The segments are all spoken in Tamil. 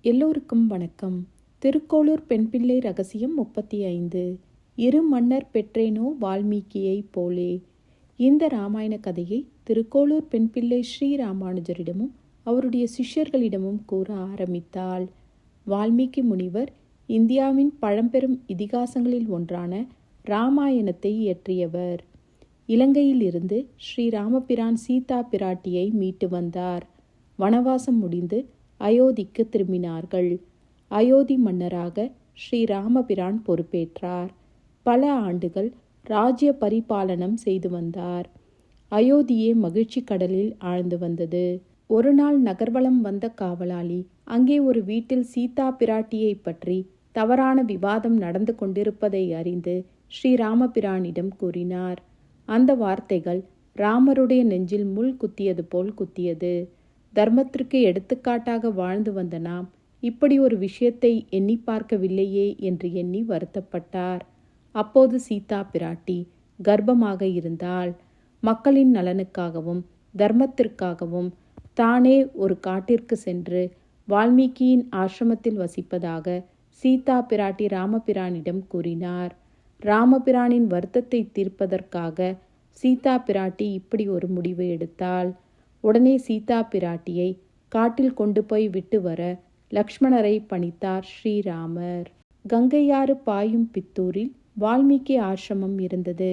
எல்லோருக்கும் வணக்கம். திருக்கோளூர் பெண்பிள்ளை ரகசியம் முப்பத்தி ஐந்து. இரு மன்னர் பெற்றேனோ வால்மீகியைப் போலே. இந்த ராமாயண கதையை திருக்கோளூர் பெண்பிள்ளை ஸ்ரீராமானுஜரிடமும் அவருடைய சிஷ்யர்களிடமும் கூற ஆரம்பித்தாள். வால்மீகி முனிவர் இந்தியாவின் பழம்பெரும் இதிகாசங்களில் ஒன்றான ராமாயணத்தை இயற்றியவர். இலங்கையில் இருந்து ஸ்ரீ ராமபிரான் சீதா பிராட்டியை மீட்டு வந்தார். வனவாசம் முடிந்து அயோத்திக்கு திரும்பினார்கள். அயோத்தி மன்னராக ஸ்ரீராமபிரான் பொறுப்பேற்றார். பல ஆண்டுகள் ராஜ்ய பரிபாலனம் செய்து வந்தார். அயோத்தியே மகிழ்ச்சி கடலில் ஆழ்ந்து வந்தது. ஒரு நாள் நகர்வலம் வந்த காவலாளி அங்கே ஒரு வீட்டில் சீதா பிராட்டியை பற்றி தவறான விவாதம் நடந்து கொண்டிருப்பதை அறிந்து ஸ்ரீராமபிரானிடம் கூறினார். அந்த வார்த்தைகள் ராமருடைய நெஞ்சில் முள் குத்தியது போல் குத்தியது. தர்மத்திற்கு எடுத்துக்காட்டாக வாழ்ந்து வந்த நாம் இப்படி ஒரு விஷயத்தை எண்ணி பார்க்கவில்லையே என்று எண்ணி வருத்தப்பட்டார். அப்போது சீதா பிராட்டி கர்ப்பமாக இருந்தால் மக்களின் நலனுக்காகவும் தர்மத்திற்காகவும் தானே ஒரு காட்டிற்கு சென்று வால்மீகியின் ஆசிரமத்தில் வசிப்பதாக சீதா பிராட்டி ராமபிரானிடம் கூறினார். ராமபிரானின் வருத்தத்தை தீர்ப்பதற்காக சீதா பிராட்டி இப்படி ஒரு முடிவு எடுத்தாள். உடனே சீதா பிராட்டியை காட்டில் கொண்டு போய் விட்டு வர லக்ஷ்மணரை பணித்தார் ஸ்ரீராமர். கங்கையாறு பாயும் பித்தூரில் வால்மீகி ஆசிரமம் இருந்தது.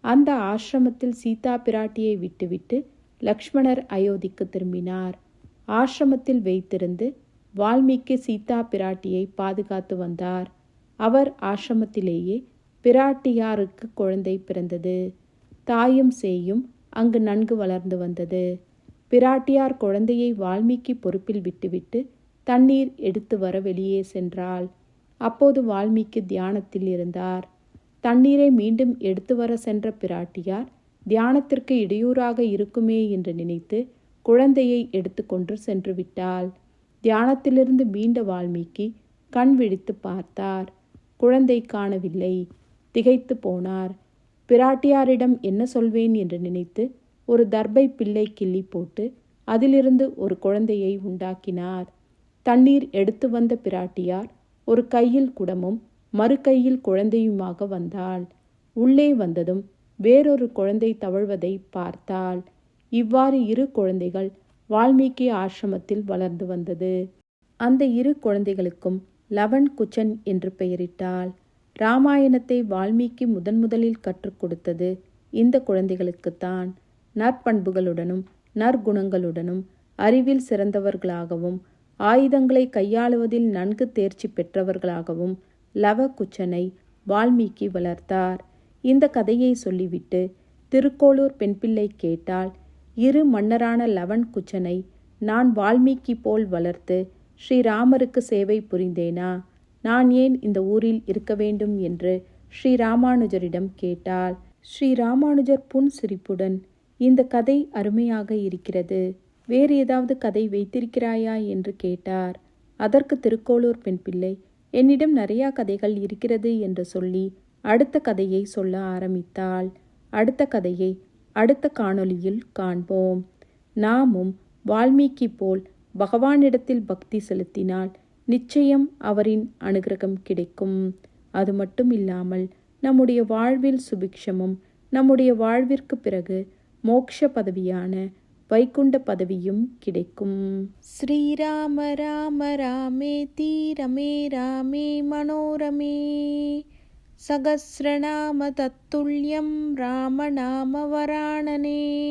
அந்த ஆசிரமத்தில் சீதா பிராட்டியை விட்டுவிட்டு லக்ஷ்மணர் அயோத்திக்கு திரும்பினார். ஆசிரமத்தில் வைத்திருந்து வால்மீகி சீதா பிராட்டியை பாதுகாத்து வந்தார். அவர் ஆசிரமத்திலேயே பிராட்டியாருக்கு குழந்தை பிறந்தது. தாயும் சேயும் அங்கு நன்கு வளர்ந்து வந்தது. பிராட்டியார் குழந்தையை வால்மீகி பொறுப்பில் விட்டுவிட்டு தண்ணீர் எடுத்து வர வெளியே சென்றாள். அப்போது வால்மீகி தியானத்தில் இருந்தார். தண்ணீரை மீண்டும் எடுத்து வர சென்ற பிராட்டியார் தியானத்திற்கு இடையூறாக இருக்குமே என்று நினைத்து குழந்தையை எடுத்துக்கொண்டு சென்று விட்டாள். தியானத்திலிருந்து மீண்ட வால்மீகி கண் விழித்து பார்த்தார். குழந்தை காணவில்லை. திகைத்து போனார். பிராட்டியாரிடம் என்ன சொல்வேன் என்று நினைத்து ஒரு தர்பை பிள்ளை கிள்ளி போட்டு அதிலிருந்து ஒரு குழந்தையை உண்டாக்கினார். தண்ணீர் எடுத்து வந்த பிராட்டியார் ஒரு கையில் குடமும் மறு கையில் குழந்தையுமாக வந்தாள். உள்ளே வந்ததும் வேறொரு குழந்தை தவழ்வதை பார்த்தாள். இவ்வாறு இரு குழந்தைகள் வால்மீகி ஆசிரமத்தில் வளர்ந்து வந்தது. அந்த இரு குழந்தைகளுக்கும் லவன் குச்சன் என்று பெயரிட்டாள். ராமாயணத்தை வால்மீகி முதன் முதலில் கற்றுக் கொடுத்தது இந்த குழந்தைகளுக்குத்தான். நற்பண்புகளுடனும் நற்குணங்களுடனும் அறிவில் சிறந்தவர்களாகவும் ஆயுதங்களை கையாளுவதில் நன்கு தேர்ச்சி பெற்றவர்களாகவும் லவ குச்சனை வால்மீகி வளர்த்தார். இந்த கதையை சொல்லிவிட்டு திருக்கோளூர் பெண்பிள்ளை கேட்டால் இரு மன்னரான லவன் குச்சனை நான் வால்மீகி போல் வளர்த்து ஸ்ரீராமருக்கு சேவை புரிந்தேனா? நான் ஏன் இந்த ஊரில் இருக்க வேண்டும்? என்று ஸ்ரீராமானுஜரிடம் கேட்டால் கேட்டாள். ஸ்ரீ புன் சிரிப்புடன் இந்த கதை அருமையாக இருக்கிறது. வேறு ஏதாவது கதை வைத்திருக்கிறாயா? என்று கேட்டார். அதற்கு திருக்கோளூர் பெண் பிள்ளை என்னிடம் நிறையா கதைகள் இருக்கிறது என்று சொல்லி அடுத்த கதையை சொல்ல ஆரம்பித்தாள். அடுத்த கதையை அடுத்த காணொளியில் காண்போம். நாமும் வால்மீகி போல் பகவானிடத்தில் பக்தி செலுத்தினால் நிச்சயம் அவரின் அனுகிரகம் கிடைக்கும். அது மட்டும் இல்லாமல் நம்முடைய வாழ்வில் சுபிக்ஷமும் நம்முடைய வாழ்விற்கு பிறகு மோக்ஷ பதவியான வைகுண்ட பதவியும் கிடைக்கும். ஸ்ரீராம ராம ராமே தீரமே ராமே மனோரமே. சகசிரநாம தத்துல்யம் ராமநாம வராணனே.